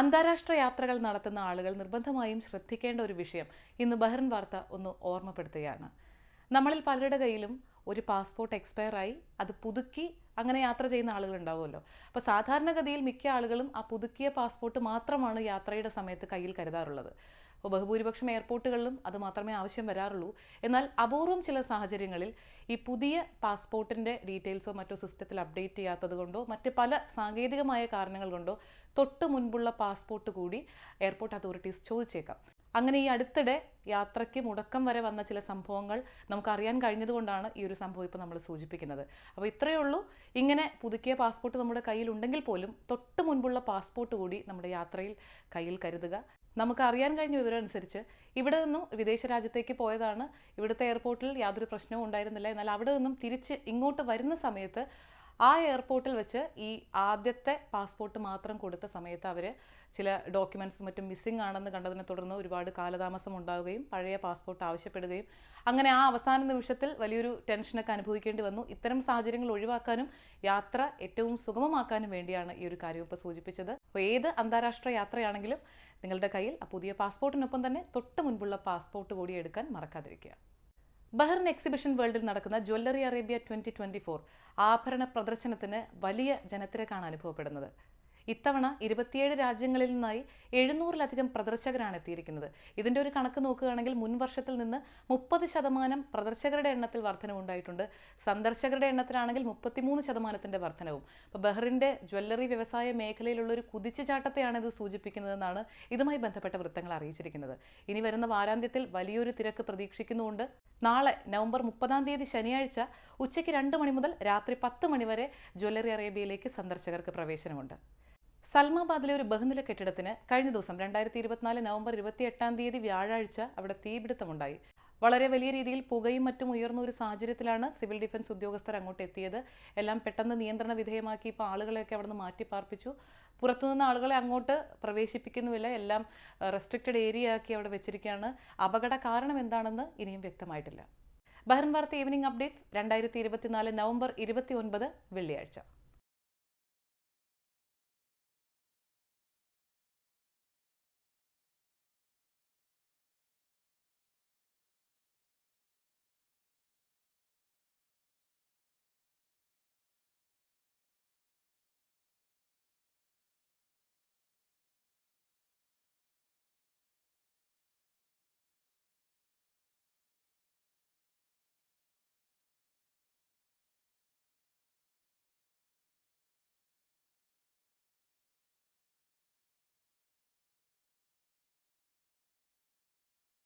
അന്താരാഷ്ട്ര യാത്രകൾ നടത്തുന്ന ആളുകൾ നിർബന്ധമായും ശ്രദ്ധിക്കേണ്ട ഒരു വിഷയം ഇന്ന് ബഹ്റിൻ വാർത്ത ഒന്ന് ഓർമ്മപ്പെടുത്തുകയാണ്. നമ്മളിൽ പലരുടെ കയ്യിലും ഒരു പാസ്പോർട്ട് എക്സ്പയർ ആയി അത് പുതുക്കി അങ്ങനെ യാത്ര ചെയ്യുന്ന ആളുകൾ ഉണ്ടാവുമല്ലോ. അപ്പോൾ സാധാരണഗതിയിൽ മിക്ക ആളുകളും ആ പുതുക്കിയ പാസ്പോർട്ട് മാത്രമാണ് യാത്രയുടെ സമയത്ത് കയ്യിൽ കരുതാറുള്ളത്. അപ്പോൾ ബഹുഭൂരിപക്ഷം എയർപോർട്ടുകളിലും അത് മാത്രമേ ആവശ്യം വരാറുള്ളൂ. എന്നാൽ അപൂർവം ചില സാഹചര്യങ്ങളിൽ ഈ പുതിയ പാസ്പോർട്ടിന്റെ ഡീറ്റെയിൽസോ മറ്റോ സിസ്റ്റത്തിൽ അപ്ഡേറ്റ് ചെയ്യാത്തത് കൊണ്ടോ മറ്റ് പല സാങ്കേതികമായ കാരണങ്ങൾ കൊണ്ടോ തൊട്ട് മുൻപുള്ള പാസ്പോർട്ട് കൂടി എയർപോർട്ട് അതോറിറ്റീസ് ചോദിച്ചേക്കാം. അങ്ങനെ ഈ അടുത്തിടെ യാത്രയ്ക്ക് മുടക്കം വരെ വന്ന ചില സംഭവങ്ങൾ നമുക്കറിയാൻ കഴിഞ്ഞതുകൊണ്ടാണ് ഈ ഒരു സംഭവം ഇപ്പോൾ നമ്മൾ സൂചിപ്പിക്കുന്നത്. അപ്പോൾ ഇത്രയേ ഉള്ളൂ. ഇങ്ങനെ പുതുക്കിയ പാസ്പോർട്ട് നമ്മുടെ കയ്യിൽ ഉണ്ടെങ്കിൽ പോലും തൊട്ട് മുൻപുള്ള പാസ്പോർട്ട് കൂടി നമ്മുടെ യാത്രയിൽ കയ്യിൽ കരുതുക. നമുക്ക് അറിയാൻ കഴിഞ്ഞ വിവരം അനുസരിച്ച് ഇവിടെ നിന്നും വിദേശ രാജ്യത്തേക്ക് പോയതാണ്. ഇവിടുത്തെ എയർപോർട്ടിൽ യാതൊരു പ്രശ്നവും ഉണ്ടായിരുന്നില്ല. എന്നാൽ അവിടെ നിന്നും തിരിച്ച് ഇങ്ങോട്ട് വരുന്ന സമയത്ത് ആ എയർപോർട്ടിൽ വെച്ച് ഈ ആദ്യത്തെ പാസ്പോർട്ട് മാത്രം കൊടുത്ത സമയത്ത് അവർ ചില ഡോക്യുമെന്റ്സ് മറ്റും മിസ്സിംഗ് ആണെന്ന് കണ്ടതിനെ തുടർന്ന് ഒരുപാട് കാലതാമസം ഉണ്ടാവുകയും പഴയ പാസ്പോർട്ട് ആവശ്യപ്പെടുകയും അങ്ങനെ ആ അവസാന നിമിഷത്തിൽ വലിയൊരു ടെൻഷനൊക്കെ അനുഭവിക്കേണ്ടി വന്നു. ഇത്തരം സാഹചര്യങ്ങൾ ഒഴിവാക്കാനും യാത്ര ഏറ്റവും സുഗമമാക്കാനും വേണ്ടിയാണ് ഈ ഒരു കാര്യം ഇപ്പോൾ സൂചിപ്പിച്ചത്. അപ്പോൾ ഏത് അന്താരാഷ്ട്ര യാത്രയാണെങ്കിലും നിങ്ങളുടെ കയ്യിൽ ആ പുതിയ പാസ്പോർട്ടിനൊപ്പം തന്നെ തൊട്ട് മുൻപുള്ള പാസ്പോർട്ട് കൂടി എടുക്കാൻ മറക്കാതിരിക്കുക. ബഹ്റിൻ എക്സിബിഷൻ വേൾഡിൽ നടക്കുന്ന jewellery Arabia twenty twenty four ആഭരണ പ്രദർശനത്തിന് വലിയ ജനത്തിരക്കാണ് അനുഭവപ്പെടുന്നത്. ഇത്തവണ ഇരുപത്തിയേഴ് രാജ്യങ്ങളിൽ നിന്നായി എഴുന്നൂറിലധികം പ്രദർശകരാണ് എത്തിയിരിക്കുന്നത്. ഇതിന്റെ ഒരു കണക്ക് നോക്കുകയാണെങ്കിൽ മുൻ വർഷത്തിൽ നിന്ന് മുപ്പത് ശതമാനം പ്രദർശകരുടെ എണ്ണത്തിൽ വർധനവുണ്ടായിട്ടുണ്ട് സന്ദർശകരുടെ എണ്ണത്തിലാണെങ്കിൽ മുപ്പത്തിമൂന്ന് ശതമാനത്തിന്റെ വർധനവും. അപ്പോൾ ബഹ്റിന്റെ ജ്വല്ലറി വ്യവസായ മേഖലയിലുള്ള ഒരു കുതിച്ചുചാട്ടത്തെയാണ് ഇത് സൂചിപ്പിക്കുന്നതെന്നാണ് ഇതുമായി ബന്ധപ്പെട്ട വൃത്തങ്ങൾ അറിയിച്ചിരിക്കുന്നത്. ഇനി വരുന്ന വാരാന്ത്യത്തിൽ വലിയൊരു തിരക്ക് പ്രതീക്ഷിക്കുന്നുണ്ട് നാളെ നവംബർ മുപ്പതാം തീയതി ശനിയാഴ്ച ഉച്ചയ്ക്ക് രണ്ട് മണി മുതൽ രാത്രി പത്ത് മണിവരെ ജ്വല്ലറി അറേബ്യയിലേക്ക് സന്ദർശകർക്ക് പ്രവേശനമുണ്ട്. സൽമാബാദിലെ ഒരു ബഹുനില കെട്ടിടത്തിന് കഴിഞ്ഞ ദിവസം രണ്ടായിരത്തി ഇരുപത്തിനാല് നവംബർ ഇരുപത്തിയെട്ടാം തീയതി വ്യാഴാഴ്ച അവിടെ തീപിടുത്തമുണ്ടായി. വളരെ വലിയ രീതിയിൽ പുകയും മറ്റും ഉയർന്ന ഒരു സാഹചര്യത്തിലാണ് സിവിൽ ഡിഫൻസ് ഉദ്യോഗസ്ഥർ അങ്ങോട്ട് എത്തിയത്. എല്ലാം പെട്ടെന്ന് നിയന്ത്രണ വിധേയമാക്കി ഇപ്പോൾ ആളുകളെയൊക്കെ അവിടെ നിന്ന് മാറ്റി പാർപ്പിച്ചു പുറത്തുനിന്ന് ആളുകളെ അങ്ങോട്ട് പ്രവേശിപ്പിക്കുന്നുമില്ല. എല്ലാം റെസ്ട്രിക്റ്റഡ് ഏരിയ ആക്കി അവിടെ വെച്ചിരിക്കുകയാണ്. അപകട കാരണം എന്താണെന്ന് ഇനിയും വ്യക്തമായിട്ടില്ല. ബഹ്റിൻ വാർത്ത ഈവനിംഗ് അപ്ഡേറ്റ്സ് രണ്ടായിരത്തി ഇരുപത്തിനാല് നവംബർ ഇരുപത്തി ഒൻപത് വെള്ളിയാഴ്ച.